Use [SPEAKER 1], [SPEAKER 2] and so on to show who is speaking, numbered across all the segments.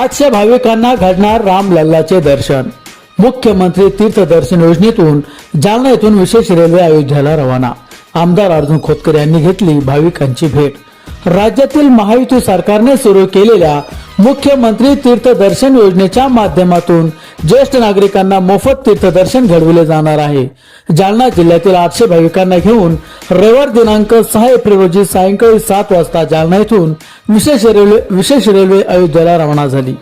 [SPEAKER 1] आठशे भाविकांना घडणार राम लल्लाचे दर्शन. मुख्यमंत्री तीर्थदर्शन योजनेतून जालना येथून विशेष रेल्वे अयोध्याला रवाना. आमदार अर्जुन खोतकर यांनी घेतली भाविकांची भेट. राज्यातील महायुती सरकारने सुरू केलेल्या मुख्यमंत्री तीर्थदर्शन योजनेच्या माध्यमातून ज्येष्ठ नागरिकांना मोफत तीर्थदर्शन घडविले जाणार आहे. जालना जिल्ह्यातील आठशे भाविकांना घेऊन रविवार दिनांक सहा एप्रिल रोजी सायंकाळी सात वाजता जालना येथून विशेष रेल्वे विशेष रेल्वे अयोध्येला रवाना झाली.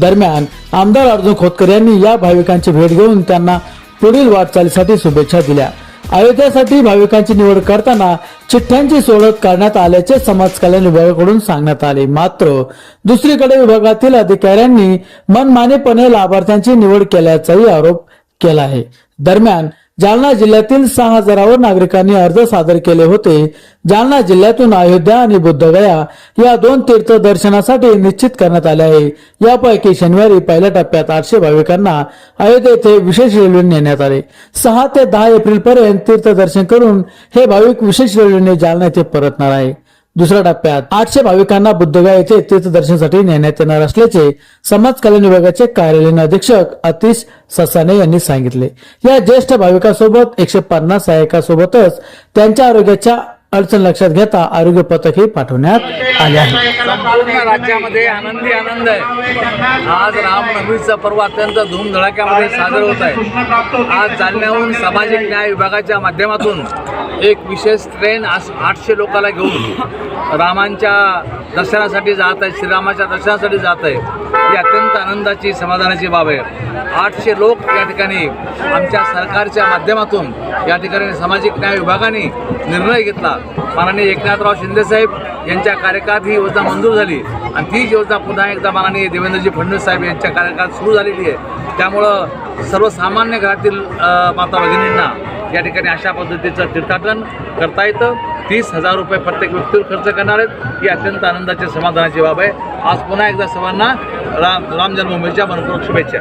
[SPEAKER 1] दरम्यान आमदार अर्जुन खोतकर यांनी या भाविकांची भेट घेऊन त्यांना पुढील वाटचालीसाठी शुभेच्छा दिल्या. अयोध्यासाठी भाविकांची निवड करताना चिठ्ठ्यांची सोडत करण्यात आल्याचे समाज कल्याण विभागाकडून सांगण्यात आले. मात्र दुसरीकडे विभागातील अधिकाऱ्यांनी मनमानेपणे लाभार्थ्यांची निवड केल्याचाही आरोप केला आहे. दरम्यान जालना जिल्ह्यातील सहा हजारावर नागरिकांनी अर्ज सादर केले होते. जालना जिल्ह्यातून अयोध्या आणि बुद्धगया या दोन तीर्थ दर्शनासाठी निश्चित करण्यात आले आहे. यापैकी शनिवारी पहिल्या टप्प्यात आठशे भाविकांना अयोध्या येथे विशेष रेल्वे नेण्यात आले. सहा ते दहा एप्रिल पर्यंत तीर्थदर्शन करून हे भाविक विशेष रेल्वेने जालना येथे परतणार आहे दुसऱ्या टप्प्यात. आठशे भाविकांना बुद्धगा येथे तीर्थदर्शनासाठी नेण्यात येणार असल्याचे समाज कल्याण विभागाचे कार्यालयीन अधीक्षक अतिश ससाने यांनी सांगितले. या ज्येष्ठ भाविकांसोबत एकशे पन्नास सहायकासोबतच त्यांच्या आरोग्याच्या अडचण लक्षात घेता आरोग्य पथकही पाठवण्यात आले आहे.
[SPEAKER 2] संपूर्ण राज्यामध्ये आनंदी आनंद आहे. आज रामनवमीचा पर्व अत्यंत धूमधडाक्यामध्ये साजर होत आहे. आज जालन्याहून सामाजिक न्याय विभागाच्या माध्यमातून एक विशेष ट्रेन आज आठशे लोकांना घेऊन रामांच्या दर्शनासाठी जात आहे श्रीरामाच्या दर्शनासाठी जात आहे ही अत्यंत आनंदाची समाधानाची बाब आहे. आठशे लोक या ठिकाणी आमच्या सरकारच्या माध्यमातून या ठिकाणी सामाजिक न्याय विभागाने निर्णय घेतला. माननीय एकनाथराव शिंदेसाहेब यांच्या कार्यकाळात ही योजना मंजूर झाली. आणि तीच योजना पुन्हा एकदा माननीय देवेंद्रजी फडणवीस साहेब यांच्या कार्यकाळात सुरू झालेली आहे. त्यामुळं सर्वसामान्य घरातील माता भगिनींना या ठिकाणी अशा पद्धतीचं तीर्थाटन करता येतं. तीस हजार रुपये प्रत्येक व्यक्तीवर खर्च करणार आहेत. ही अत्यंत आनंदाची समाधानाची बाब आहे. आज पुन्हा एकदा सर्वांना राम राम जन्मभूमीच्या मनपूर्वक शुभेच्छा.